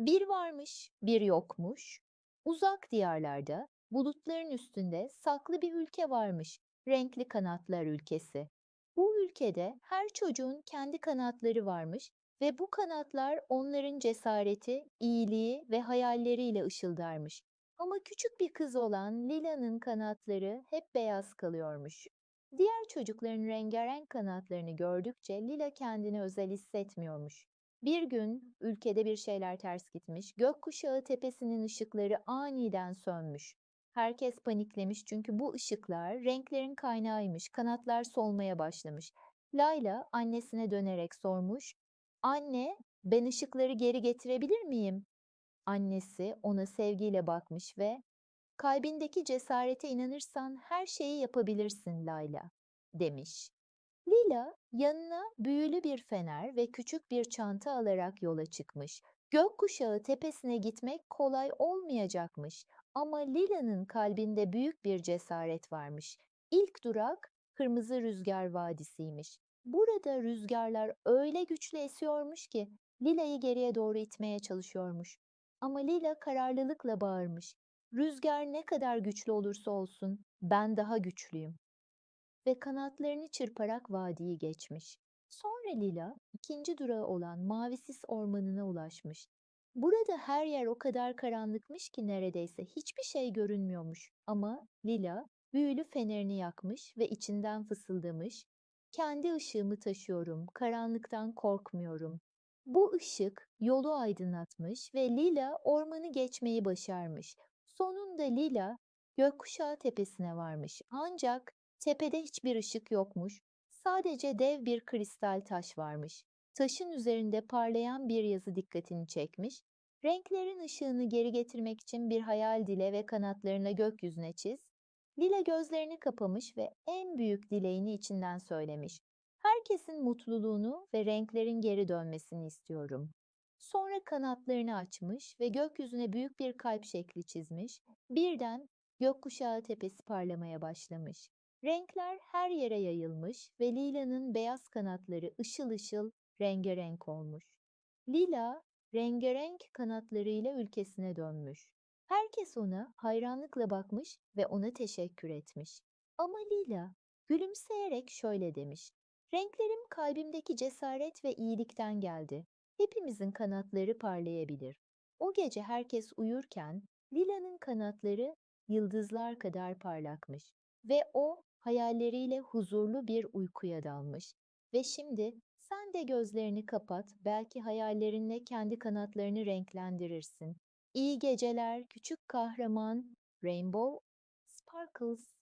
Bir varmış, bir yokmuş. Uzak diyarlarda, bulutların üstünde saklı bir ülke varmış. Renkli kanatlar ülkesi. Bu ülkede her çocuğun kendi kanatları varmış ve bu kanatlar onların cesareti, iyiliği ve hayalleriyle ışıldarmış. Ama küçük bir kız olan Lila'nın kanatları hep beyaz kalıyormuş. Diğer çocukların rengarenk kanatlarını gördükçe Lila kendini özel hissetmiyormuş. Bir gün ülkede bir şeyler ters gitmiş, gökkuşağı tepesinin ışıkları aniden sönmüş. Herkes paniklemiş çünkü bu ışıklar renklerin kaynağıymış, kanatlar solmaya başlamış. Layla annesine dönerek sormuş, "Anne, ben ışıkları geri getirebilir miyim?" Annesi ona sevgiyle bakmış ve "Kalbindeki cesarete inanırsan her şeyi yapabilirsin Layla." demiş. Lila yanına büyülü bir fener ve küçük bir çanta alarak yola çıkmış. Gökkuşağı tepesine gitmek kolay olmayacakmış ama Lila'nın kalbinde büyük bir cesaret varmış. İlk durak Kırmızı Rüzgar Vadisi'ymiş. Burada rüzgarlar öyle güçlü esiyormuş ki Lila'yı geriye doğru itmeye çalışıyormuş. Ama Lila kararlılıkla bağırmış. Rüzgar ne kadar güçlü olursa olsun ben daha güçlüyüm ve kanatlarını çırparak vadiyi geçmiş. Sonra Lila ikinci durağı olan Mavisis Ormanı'na ulaşmış. Burada her yer o kadar karanlıkmış ki neredeyse hiçbir şey görünmüyormuş. Ama Lila büyülü fenerini yakmış ve içinden fısıldamış. Kendi ışığımı taşıyorum, karanlıktan korkmuyorum. Bu ışık yolu aydınlatmış ve Lila ormanı geçmeyi başarmış. Sonunda Lila gökkuşağı tepesine varmış. Ancak Tepede hiçbir ışık yokmuş, sadece dev bir kristal taş varmış. Taşın üzerinde parlayan bir yazı dikkatini çekmiş. Renklerin ışığını geri getirmek için bir hayal dile ve kanatlarına gökyüzüne çiz. Lila gözlerini kapamış ve en büyük dileğini içinden söylemiş. Herkesin mutluluğunu ve renklerin geri dönmesini istiyorum. Sonra kanatlarını açmış ve gökyüzüne büyük bir kalp şekli çizmiş. Birden gökkuşağı tepesi parlamaya başlamış. Renkler her yere yayılmış ve Lila'nın beyaz kanatları ışıl ışıl rengarenk olmuş. Lila rengarenk kanatlarıyla ülkesine dönmüş. Herkes ona hayranlıkla bakmış ve ona teşekkür etmiş. Ama Lila gülümseyerek şöyle demiş. Renklerim kalbimdeki cesaret ve iyilikten geldi. Hepimizin kanatları parlayabilir. O gece herkes uyurken Lila'nın kanatları yıldızlar kadar parlakmış ve o hayalleriyle huzurlu bir uykuya dalmış. Ve şimdi sen de gözlerini kapat, belki hayallerinle kendi kanatlarını renklendirirsin. İyi geceler küçük kahraman Rainbow Sparkles.